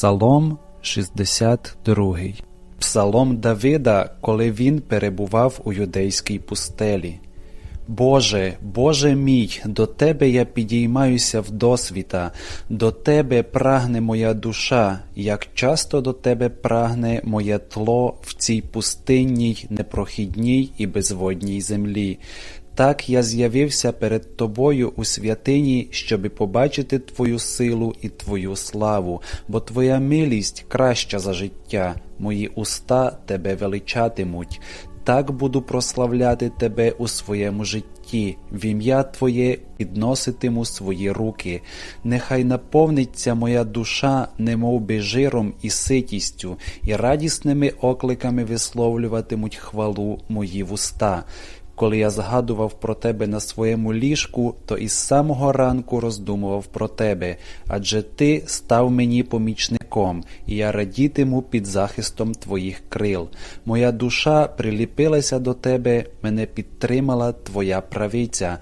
Псалом 62 Псалом Давида, коли він перебував у юдейській пустелі. Боже, Боже мій, до Тебе я підіймаюся вдосвіта, до Тебе прагне моя душа, як часто до Тебе прагне моє тло в цій пустинній, непрохідній і безводній землі. Так я з'явився перед Тобою у святині, щоби побачити Твою силу і Твою славу, бо Твоя милість краща за життя, мої уста Тебе величатимуть. Так буду прославляти Тебе у своєму житті, в ім'я Твоє підноситиму свої руки. Нехай наповниться моя душа, немов би жиром і ситістю, і радісними окликами висловлюватимуть хвалу мої вуста. Коли я згадував про тебе на своєму ліжку, то із самого ранку роздумував про тебе, адже ти став мені помічником, і я радітиму під захистом твоїх крил. Моя душа приліпилася до тебе, мене підтримала твоя правиця.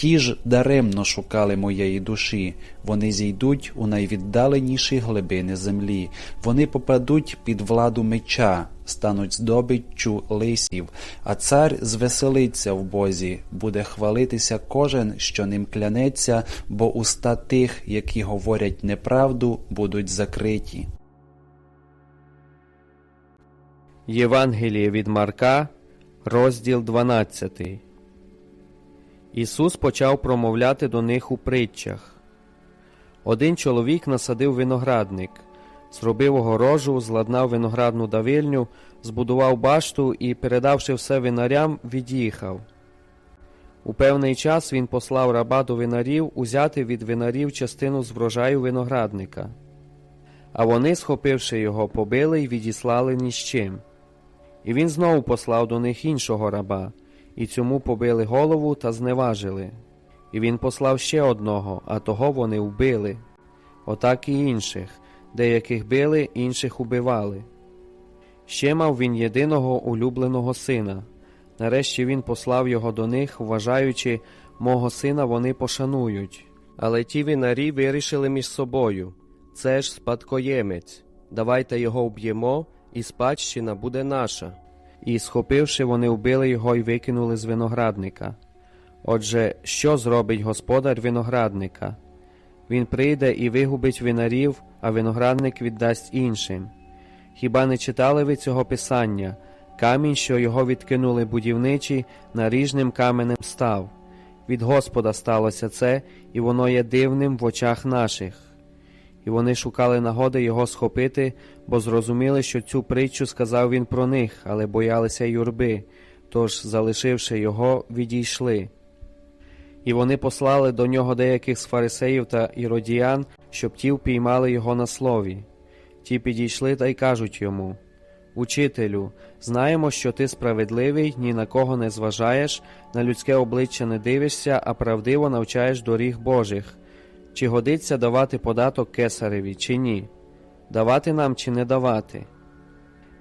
Ті ж даремно шукали моєї душі, вони зійдуть у найвіддаленіші глибини землі, вони попадуть під владу меча, стануть здобиччю лисів, а цар звеселиться в Бозі, буде хвалитися кожен, що ним клянеться, бо уста тих, які говорять неправду, будуть закриті. Євангеліє від Марка, розділ 12. Ісус почав промовляти до них у притчах. Один чоловік насадив виноградник, зробив огорожу, зладнав виноградну давильню, збудував башту і, передавши все винарям, від'їхав. У певний час він послав раба до винарів узяти від винарів частину з врожаю виноградника. А вони, схопивши його, побили й відіслали ні з чим. І він знову послав до них іншого раба, і цьому побили голову та зневажили. І він послав ще одного, а того вони вбили. Отак і інших, деяких били, інших убивали. Ще мав він єдиного улюбленого сина. Нарешті він послав його до них, вважаючи, мого сина вони пошанують. Але ті винарі вирішили між собою це ж спадкоємець, давайте його вб'ємо, і спадщина буде наша. І, схопивши, вони вбили його і викинули з виноградника. Отже, що зробить господар виноградника? Він прийде і вигубить винарів, а виноградник віддасть іншим. Хіба не читали ви цього писання? Камінь, що його відкинули будівничі, наріжним каменем став. Від Господа сталося це, і воно є дивним в очах наших. І вони шукали нагоди його схопити, бо зрозуміли, що цю притчу сказав він про них, але боялися юрби, тож, залишивши його, відійшли. І вони послали до нього деяких з фарисеїв та іродіян, щоб ті впіймали його на слові. Ті підійшли та й кажуть йому Учителю, знаємо, що ти справедливий, ні на кого не зважаєш, на людське обличчя не дивишся, а правдиво навчаєш доріг Божих. Чи годиться давати податок кесареві, чи ні? Давати нам чи не давати?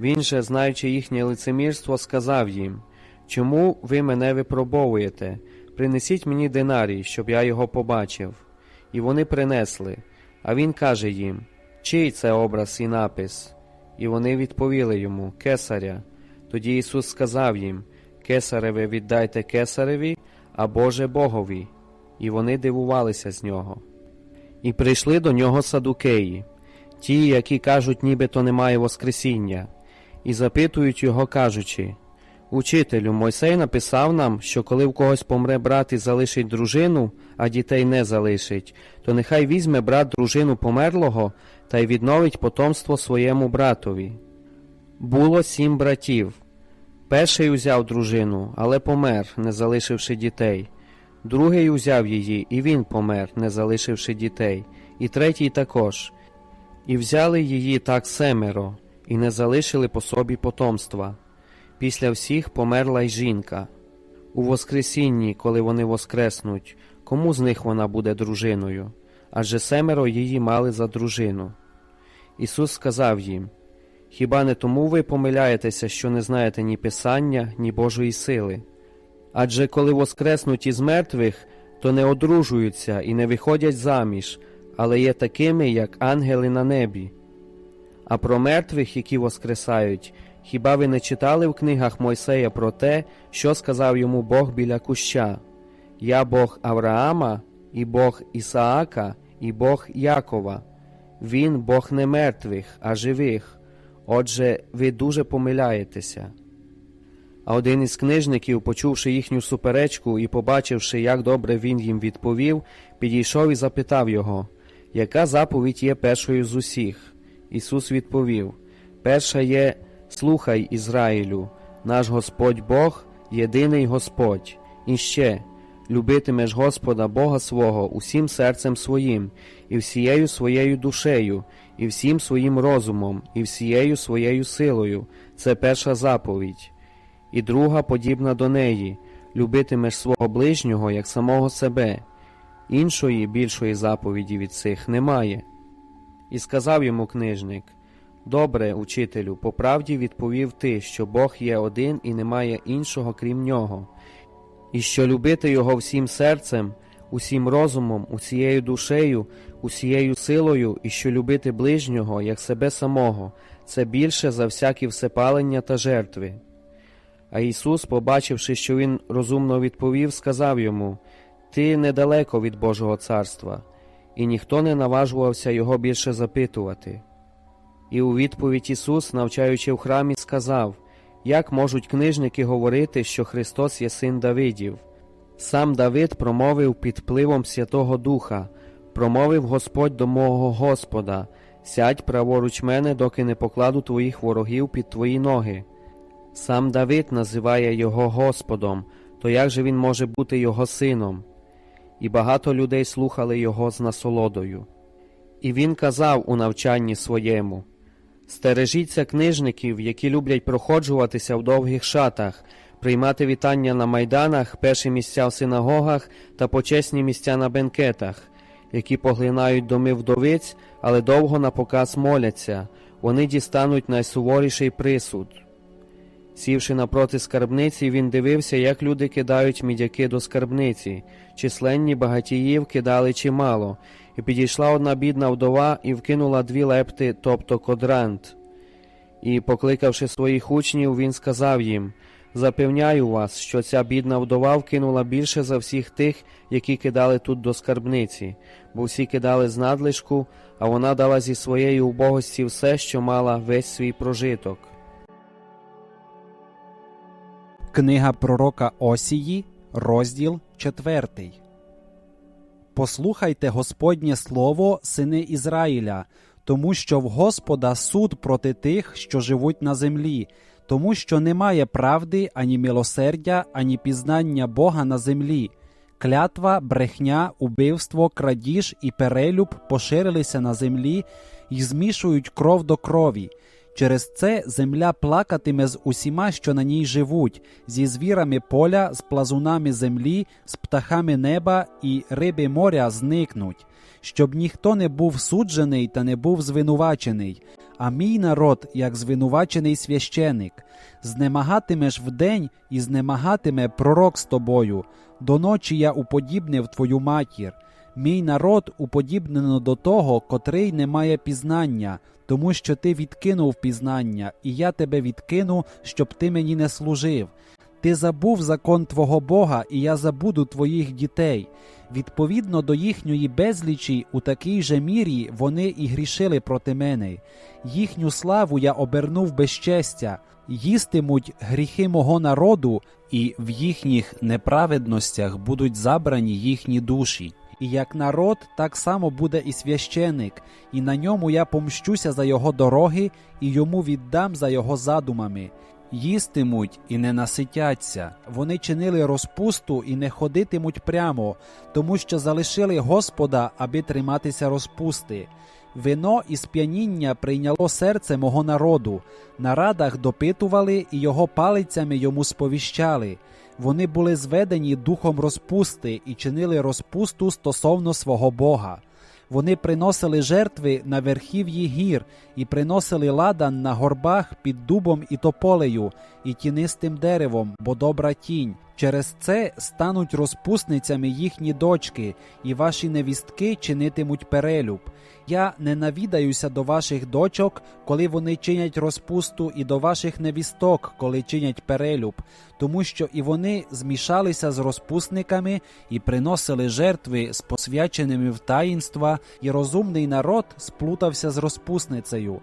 Він же, знаючи їхнє лицемірство, сказав їм Чому ви мене випробовуєте? Принесіть мені динарій, щоб я його побачив. І вони принесли. А він каже їм Чий це образ і напис? І вони відповіли йому Кесаря. Тоді Ісус сказав їм Кесареве віддайте кесареві, а Боже Богові. І вони дивувалися з нього. І прийшли до нього садукеї, ті, які кажуть, нібито немає Воскресіння, і запитують його, кажучи Учителю, Мойсей написав нам, що коли в когось помре брат і залишить дружину, а дітей не залишить, то нехай візьме брат дружину померлого та й відновить потомство своєму братові. Було сім братів. Перший узяв дружину, але помер, не залишивши дітей. Другий узяв її, і він помер, не залишивши дітей, і третій також. І взяли її так семеро, і не залишили по собі потомства. Після всіх померла й жінка. У Воскресінні, коли вони воскреснуть, кому з них вона буде дружиною? Адже семеро її мали за дружину. Ісус сказав їм Хіба не тому ви помиляєтеся, що не знаєте ні Писання, ні Божої сили? Адже коли воскреснуть із мертвих, то не одружуються і не виходять заміж, але є такими, як ангели на небі. А про мертвих, які воскресають, хіба ви не читали в книгах Мойсея про те, що сказав йому Бог біля куща? Я Бог Авраама, і Бог Ісаака, і Бог Якова. Він Бог не мертвих, а живих. Отже, ви дуже помиляєтеся. А один із книжників, почувши їхню суперечку і побачивши, як добре він їм відповів, підійшов і запитав його, яка заповідь є першою з усіх? Ісус відповів: Перша є Слухай, Ізраїлю, наш Господь Бог, єдиний Господь, і ще любитимеш Господа Бога свого усім серцем своїм, і всією своєю душею, і всім своїм розумом, і всією своєю силою. Це перша заповідь. І друга подібна до неї любитимеш свого ближнього як самого себе. Іншої більшої заповіді від цих немає. І сказав йому книжник Добре, учителю, по правді відповів ти, що Бог є один і немає іншого крім нього, і що любити його всім серцем, усім розумом, усією душею, усією силою, і що любити ближнього як себе самого, це більше за всякі всепалення та жертви. А Ісус, побачивши, що він розумно відповів, сказав йому Ти недалеко від Божого царства, і ніхто не наважувався його більше запитувати. І у відповідь Ісус, навчаючи в храмі, сказав Як можуть книжники говорити, що Христос є син Давидів? Сам Давид промовив під впливом Святого Духа, промовив Господь до мого Господа, сядь праворуч мене, доки не покладу твоїх ворогів під твої ноги. Сам Давид називає його Господом, то як же він може бути його сином? І багато людей слухали його з насолодою. І він казав у навчанні своєму Стережіться книжників, які люблять проходжуватися в довгих шатах, приймати вітання на майданах, перші місця в синагогах та почесні місця на бенкетах, які поглинають доми вдовиць, але довго на показ моляться, вони дістануть найсуворіший присуд. Сівши напроти скарбниці, він дивився, як люди кидають мідяки до скарбниці. Численні багатіїв кидали чимало, і підійшла одна бідна вдова і вкинула дві лепти, тобто кодрант. І, покликавши своїх учнів, він сказав їм Запевняю вас, що ця бідна вдова вкинула більше за всіх тих, які кидали тут до скарбниці, бо всі кидали з надлишку, а вона дала зі своєї убогості все, що мала весь свій прожиток. Книга пророка Осії, розділ 4. Послухайте Господнє слово, сини Ізраїля, тому що в Господа суд проти тих, що живуть на землі, тому що немає правди, ані милосердя, ані пізнання Бога на землі. Клятва, брехня, убивство, крадіж і перелюб поширилися на землі і змішують кров до крові. Через це земля плакатиме з усіма, що на ній живуть, зі звірами поля, з плазунами землі, з птахами неба і риби моря зникнуть, щоб ніхто не був суджений та не був звинувачений. А мій народ, як звинувачений священик, знемагатимеш вдень і знемагатиме пророк з тобою. До ночі я уподібнив твою матір. Мій народ уподібнено до того, котрий не має пізнання, тому що ти відкинув пізнання, і я тебе відкину, щоб ти мені не служив. Ти забув закон твого Бога, і я забуду твоїх дітей. Відповідно до їхньої безлічі, у такій же мірі вони і грішили проти мене. Їхню славу я обернув безчестя, їстимуть гріхи мого народу, і в їхніх неправедностях будуть забрані їхні душі. І як народ, так само буде і священик, і на ньому я помщуся за його дороги, і йому віддам за його задумами. Їстимуть і не наситяться, вони чинили розпусту і не ходитимуть прямо, тому що залишили Господа, аби триматися розпусти. Вино і сп'яніння прийняло серце мого народу, на радах допитували і його палицями йому сповіщали. Вони були зведені духом розпусти і чинили розпусту стосовно свого Бога. Вони приносили жертви на верхів'ї гір і приносили ладан на горбах під дубом і тополею, і тінистим деревом, бо добра тінь. Через це стануть розпусницями їхні дочки, і ваші невістки чинитимуть перелюб. Я не навідаюся до ваших дочок, коли вони чинять розпусту, і до ваших невісток, коли чинять перелюб, тому що і вони змішалися з розпусниками і приносили жертви з посвяченими в таїнства, і розумний народ сплутався з розпусницею.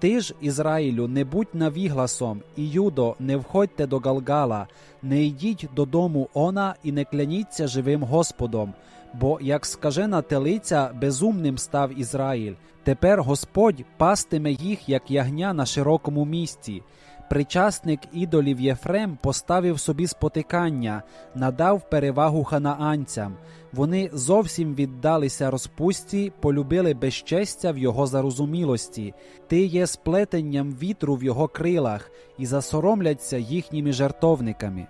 Ти ж, Ізраїлю, не будь навігласом, і Юдо, не входьте до Галгала, не йдіть додому она і не кляніться живим Господом. Бо, як скажена телиця, безумним став Ізраїль. Тепер Господь пастиме їх, як ягня на широкому місці. Причасник ідолів Єфрем поставив собі спотикання, надав перевагу ханаанцям. Вони зовсім віддалися розпусті, полюбили безчестя в його зарозумілості. Ти є сплетенням вітру в його крилах і засоромляться їхніми жертовниками.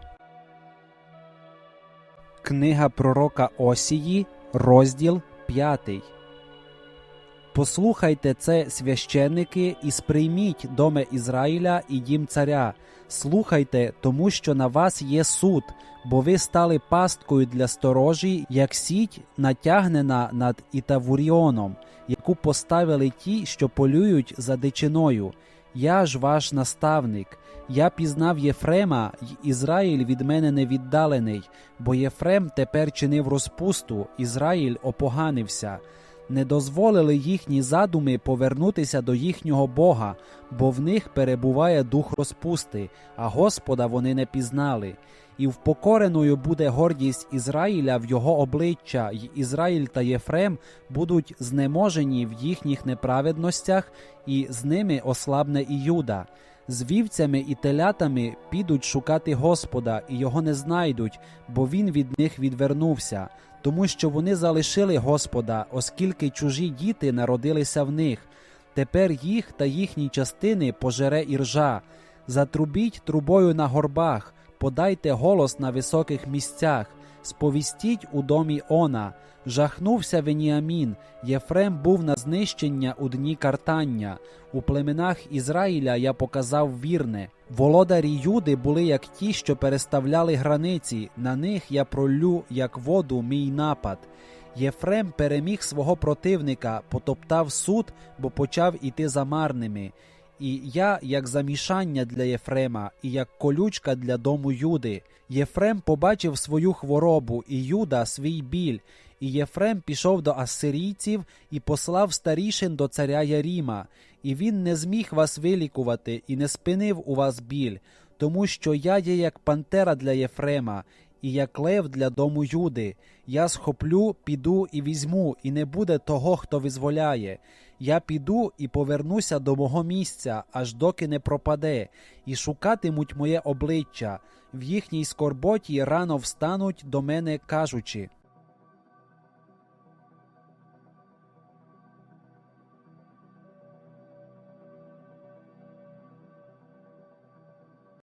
Книга пророка Осії, розділ 5. Послухайте це, священники, і сприйміть доме Ізраїля і дім царя. Слухайте, тому що на вас є суд, бо ви стали пасткою для сторожі, як сіть натягнена над Ітавуріоном, яку поставили ті, що полюють за дичиною. Я ж ваш наставник. Я пізнав Єфрема, й Ізраїль від мене не віддалений, бо Єфрем тепер чинив розпусту, Ізраїль опоганився. Не дозволили їхні задуми повернутися до їхнього Бога, бо в них перебуває дух розпусти, а Господа вони не пізнали. І впокореною буде гордість Ізраїля в його обличчя, й Ізраїль та Єфрем будуть знеможені в їхніх неправедностях, і з ними ослабне і Юда. З вівцями і телятами підуть шукати Господа, і його не знайдуть, бо він від них відвернувся, тому що вони залишили Господа, оскільки чужі діти народилися в них. Тепер їх та їхні частини пожере іржа. Затрубіть трубою на горбах, подайте голос на високих місцях, сповістіть у домі она. Жахнувся Веніамін, Єфрем був на знищення у дні картання. У племенах Ізраїля я показав вірне. Володарі Юди були як ті, що переставляли границі, на них я пролю, як воду, мій напад. Єфрем переміг свого противника, потоптав суд, бо почав іти за марними. І я, як замішання для Єфрема, і як колючка для дому Юди. Єфрем побачив свою хворобу, і Юда свій біль. І Єфрем пішов до ассирійців і послав старішин до царя Яріма, і він не зміг вас вилікувати і не спинив у вас біль, тому що я є як пантера для Єфрема, і як лев для дому Юди. Я схоплю, піду і візьму, і не буде того, хто визволяє. Я піду і повернуся до мого місця, аж доки не пропаде, і шукатимуть моє обличчя. В їхній скорботі рано встануть до мене, кажучи.